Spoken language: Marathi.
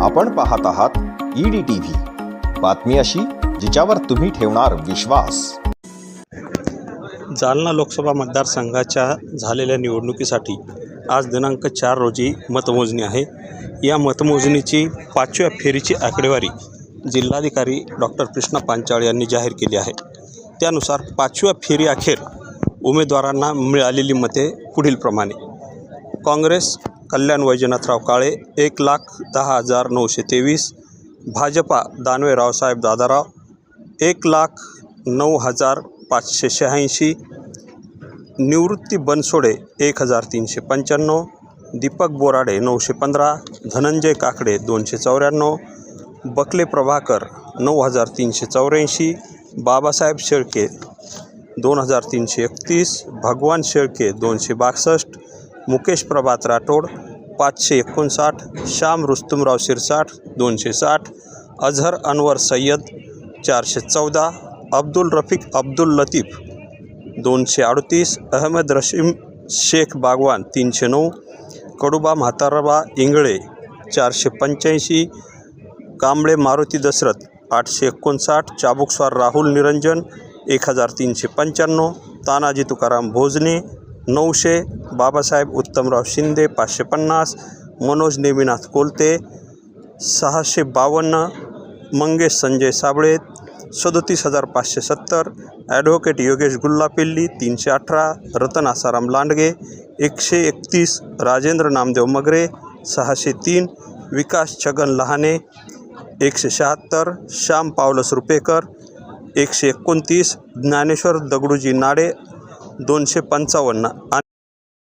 आपण पाहत आहात ईडी टीव्ही. बातमी अशी जिच्यावर तुम्ही ठेवणार विश्वास. जालना लोकसभा मतदारसंघाच्या झालेल्या निवडणुकीसाठी आज दिनांक चार रोजी मतमोजणी आहे. या मतमोजणीची पाचव्या फेरीची आकडेवारी जिल्हाधिकारी डॉक्टर कृष्णा पांचाळ यांनी जाहीर केली आहे. त्यानुसार पाचव्या फेरी अखेर उमेदवारांना मिळालेली मते पुढीलप्रमाणे. काँग्रेस कल्याण वैजनाथराव काळे एक लाख दहा हजार नऊशे तेवीस. भाजपा दानवे रावसाहेब दादाराव एक लाख नऊ हजार पाचशे शहाऐंशी. निवृत्ती बनसोडे एक हजार तीनशे पंच्याण्णव. दीपक बोराडे नऊशे पंधरा. धनंजय काकडे दोनशे चौऱ्याण्णव. बकले प्रभाकर नऊ हजार तीनशे चौऱ्याऐंशी. बाबासाहेब शेळके दोन हजार तीनशे एकतीस. भगवान शेळके दोनशे बासष्ट. मुकेश प्रभात राठोड पाचशे एकोणसाठ श्याम रुस्तुमराव शिरसाठ दोनशे साठ अझहर अनवर सय्यद चारशे चौदा अब्दुल रफिक अब्दुल लतीफ दोनशे अडतीस अहमद रशीम शेख बागवान तीनशे नऊ कडुबा म्हातारबा इंगळे चारशे पंच्याऐंशी कांबळे मारुती दशरथ आठशे एकोणसाठ चाबुकस्वार राहुल निरंजन एक हजार तीनशे पंच्याण्णव तानाजी तुकाराम भोजने नऊशे बाबासाहेब उत्तमराव शिंदे पाचशे पन्नास मनोज नेमिनाथ कोलते सहाशे बावन्न मंगेश संजय साबळे सदोतीस हजार पाचशे सत्तर ॲडव्होकेट योगेश गुल्लापिल्ली तीनशे अठरा रतन आसाराम लांडगे एकशे एकतीस राजेंद्र नामदेव मगरे सहाशे तीन विकास छगन लहाने एकशे शहात्तर श्याम पावलस रुपेकर एकशे एकोणतीस ज्ञानेश्वर दगडूजी नाडे दोनशे पंचावन्न आणि